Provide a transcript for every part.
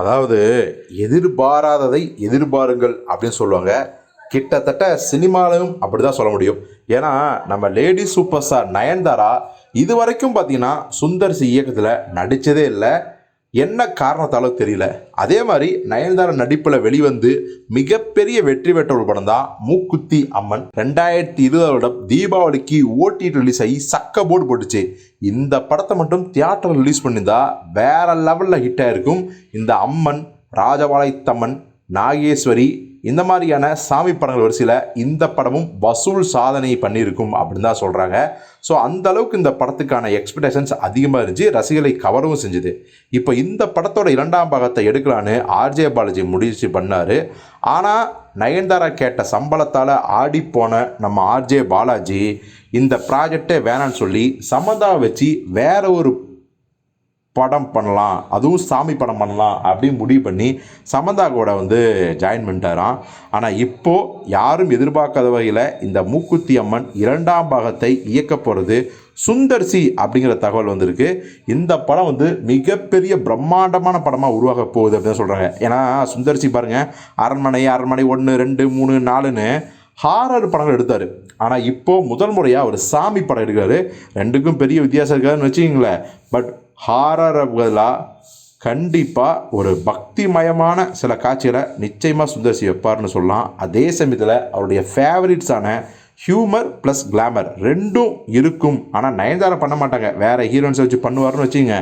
அதாவது எதிர்பாராததை எதிர்பாருங்கள் அப்படின்னு சொல்லுவாங்க. கிட்டத்தட்ட சினிமாலையும் அப்படி தான் சொல்ல முடியும். ஏன்னா நம்ம லேடி சூப்பர் ஸ்டார் நயன்தாரா இது வரைக்கும் பார்த்தீங்கன்னா சுந்தர் சி இயக்கத்தில் நடித்ததே இல்லை. என்ன காரணத்தாலும் தெரியல. அதே மாதிரி நயன்தாரா நடிப்பில் வெளிவந்து மிகப்பெரிய வெற்றி பெற்ற ஒரு படம் தான் மூக்குத்தி அம்மன். ரெண்டாயிரத்தி இருபது வருடம் தீபாவளிக்கு ஓடி ரிலீஸ் ஆகி சக்க போர்டு போட்டுச்சு. இந்த படத்தை மட்டும் தியேட்டர் ரிலீஸ் பண்ணியிருந்தா வேற லெவலில் ஹிட் ஆயிருக்கும். இந்த அம்மன் ராஜபாளையத்தம்மன் நாகேஸ்வரி இந்த மாதிரியான சாமி படங்கள் வரிசையில் இந்த படமும் வசூல் சாதனை பண்ணியிருக்கும் அப்படின்னு தான் சொல்கிறாங்க ஸோ அந்த அளவுக்கு இந்த படத்துக்கான எக்ஸ்பெக்டேஷன்ஸ் அதிகமாக இருந்துச்சு ரசிகளை கவரவும் செஞ்சுது. இப்போ இந்த படத்தோட இரண்டாம் பாகத்தை எடுக்கலான்னு ஆர்ஜே பாலாஜி முடிச்சு பண்ணார். ஆனால் நயன்தாரா கேட்ட சம்பளத்தால் ஆடிப்போன நம்ம ஆர்ஜே பாலாஜி இந்த ப்ராஜெக்டே வேணான்னு சொல்லி சமதா வச்சு வேற ஒரு படம் பண்ணலாம் அதுவும் சாமி படம் பண்ணலாம் அப்படின்னு முடிவு பண்ணி சமந்தா கூட வந்து ஜாயின் பண்ணிட்டாராம். ஆனால் இப்போது யாரும் எதிர்பார்க்காத வகையில் இந்த மூக்குத்தி அம்மன் இரண்டாம் பாகத்தை இயக்க போகிறது சுந்தர்சி அப்படிங்கிற தகவல் வந்திருக்கு. இந்த படம் வந்து மிகப்பெரிய பிரம்மாண்டமான படமாக உருவாக போகுது அப்படின்னு சொல்கிறாங்க ஏன்னா சுந்தர்சி பாருங்கள் அரண்மனை அரண்மனை ஒன்று ரெண்டு மூணு நாலுன்னு ஹாரர் படங்கள் எடுத்தார். ஆனால் இப்போது முதல் முறையாக ஒரு சாமி படம் எடுக்கிறாரு. ரெண்டுக்கும் பெரிய வித்தியாசம் இருக்காதுன்னு வச்சுக்கிங்களேன். பட் ஹாரர் பதிலாக கண்டிப்பாக ஒரு பக்திமயமான சில காட்சிகளை நிச்சயமாக சுந்தர்சி வைப்பார்னு சொல்லலாம். அதே சமயத்தில் அவருடைய ஃபேவரட்ஸான ஹியூமர் ப்ளஸ் கிளாமர் ரெண்டும் இருக்கும். ஆனால் நயன்தாரா பண்ண மாட்டாங்க. வேறு ஹீரோயின்ஸை வச்சு பண்ணுவார்னு வச்சுங்க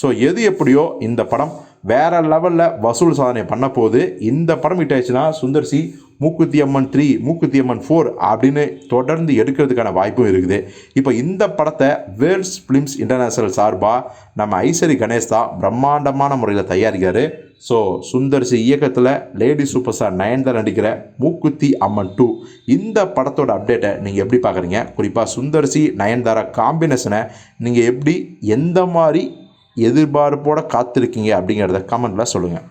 ஸோ எது எப்படியோ இந்த படம் வேற லெவலில் வசூல் சாதனை பண்ண போது இந்த படம் ஹிட் ஆயிடுச்சுன்னா மூக்குத்தி அம்மன் த்ரீ மூக்குத்தி அம்மன் ஃபோர் அப்படின்னு தொடர்ந்து எடுக்கிறதுக்கான வாய்ப்பும் இருக்குது. இப்போ இந்த படத்தை வேர்ல்ட்ஸ் ஃபிலிம்ஸ் இன்டர்நேஷனல் சார்பாக நம்ம ஐசரி கணேஷ் தான் பிரம்மாண்டமான முறையில் தயாரிக்கிறார். ஸோ சுந்தர்சி இயக்கத்தில் லேடி சூப்பர் ஸ்டார் நயன்தார் நடிக்கிற மூக்குத்தி அம்மன் டூ இந்த படத்தோட அப்டேட்டை நீங்கள் எப்படி பார்க்குறீங்க குறிப்பாக சுந்தர் சி நயன்தாரா காம்பினேஷனை நீங்கள் எப்படி எந்த மாதிரி எதிர்பார்ப்போடு காத்திருக்கீங்க அப்படிங்கிறத கமெண்ட்டில் சொல்லுங்கள்